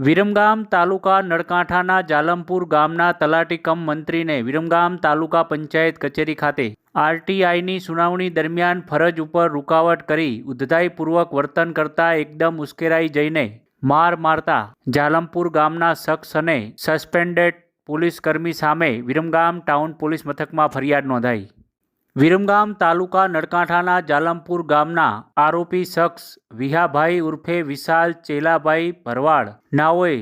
વિરમગામ તાલુકા નળકાંઠાના જાલમપુર ગામના તલાટી કમ મંત્રીને વિરમગામ તાલુકા પંચાયત કચેરી ખાતે આરટીઆઈની સુનાવણી દરમિયાન ફરજ ઉપર રૂકાવટ કરી ઉદ્ધતાઈપૂર્વક વર્તન કરતા એકદમ ઉશ્કેરાઈ જઈને માર મારતા જાલમપુર ગામના શખ્સ અને સસ્પેન્ડેડ પોલીસકર્મી સામે વિરમગામ ટાઉન પોલીસ મથકમાં ફરિયાદ નોંધાઈ. વિરમગામ તાલુકા નડકાંઠાના જાલમપુર ગામના આરોપી શખ્સ વિહાભાઈ ઉર્ફે વિશાલ ચેલાભાઈ ભરવાડ, નાઓએ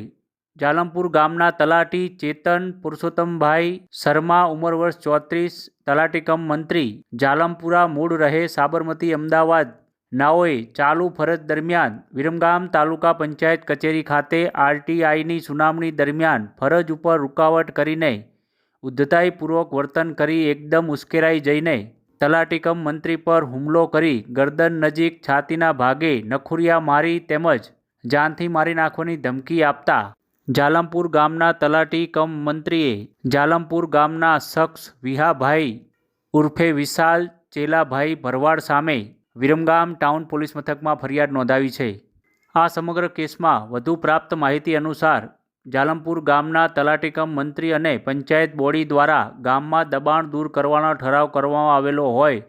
જાલમપુર ગામના તલાટી ચેતન પુરુષોત્તમભાઈ શર્મા ઉંમર વર્ષ ચોત્રીસ તલાટી કમ મંત્રી જાલમપુરા મૂળ રહે સાબરમતી અમદાવાદ, નાઓએ ચાલુ ફરજ દરમિયાન વિરમગામ તાલુકા પંચાયત કચેરી ખાતે આરટીઆઈની સુનાવણી દરમિયાન ફરજ ઉપર રૂકાવટ કરીને ઉદ્ધતાઈપૂર્વક વર્તન કરી એકદમ ઉશ્કેરાઈ જઈને તલાટીકમ મંત્રી પર હુમલો કરી ગરદન નજીક છાતીના ભાગે નખુરિયા મારી તેમજ જાનથી મારી નાખવાની ધમકી આપતા જાલમપુર ગામના તલાટી કમ મંત્રીએ જાલમપુર ગામના શખ્સ વિહાભાઈ ઉર્ફે વિશાલ ચેલાભાઈ ભરવાડ સામે વિરમગામ ટાઉન પોલીસ મથકમાં ફરિયાદ નોંધાવી છે. આ સમગ્ર કેસમાં વધુ પ્રાપ્ત માહિતી અનુસાર જાલમપુર ગામના તલાટીકમ મંત્રી અને પંચાયત બોડી દ્વારા ગામમાં દબાણ દૂર કરવાનો ઠરાવ કરવામાં આવેલો હોય,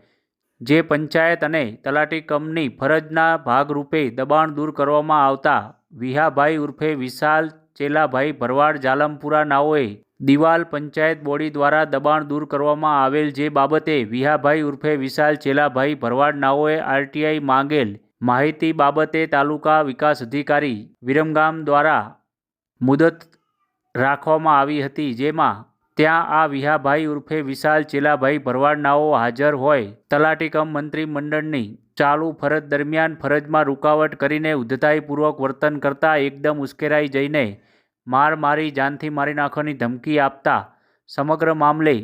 જે પંચાયત અને તલાટીકમની ફરજના ભાગરૂપે દબાણ દૂર કરવામાં આવતા વિહાભાઈ ઉર્ફે વિશાલ ચેલાભાઈ ભરવાડ જાલમપુરા નાઓએ દિવાલ પંચાયત બોડી દ્વારા દબાણ દૂર કરવામાં આવેલ જે બાબતે વિહાભાઈ ઉર્ફે વિશાલ ચેલાભાઈ ભરવાડ નાઓએ આરટીઆઈ માંગેલ માહિતી બાબતે તાલુકા વિકાસ અધિકારી વિરમગામ દ્વારા મુદત રાખવામાં આવી હતી, જેમાં ત્યાં આ વિહાભાઈ ઉર્ફે વિશાલ ચેલાભાઈ ભરવાડનાઓ હાજર હોય. તલાટી કમ મંત્રી મંડળની ચાલુ ફરજ દરમિયાન ફરજમાં રૂકાવટ કરીને ઉદ્ધતાઈપૂર્વક વર્તન કરતા એકદમ ઉશ્કેરાઈ જઈને માર મારી, જાનથી મારી નાખવાની ધમકી આપતા સમગ્ર મામલે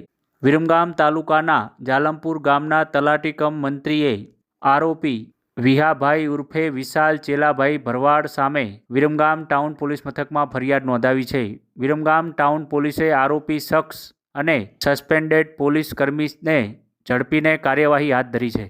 વિરમગામ તાલુકાના જાલમપુર ગામના તલાટી કમ મંત્રીએ આરોપી વિહાભાઈ ઉર્ફે વિશાલ ચેલાભાઈ ભરવાડ સામે વિરમગામ ટાઉન પોલીસ મથકમાં ફરિયાદ નોંધાવી છે. વિરમગામ ટાઉન પોલીસે આરોપી શખ્સ અને સસ્પેન્ડેડ પોલીસ કર્મીને ઝડપીને કાર્યવાહી હાથ ધરી છે.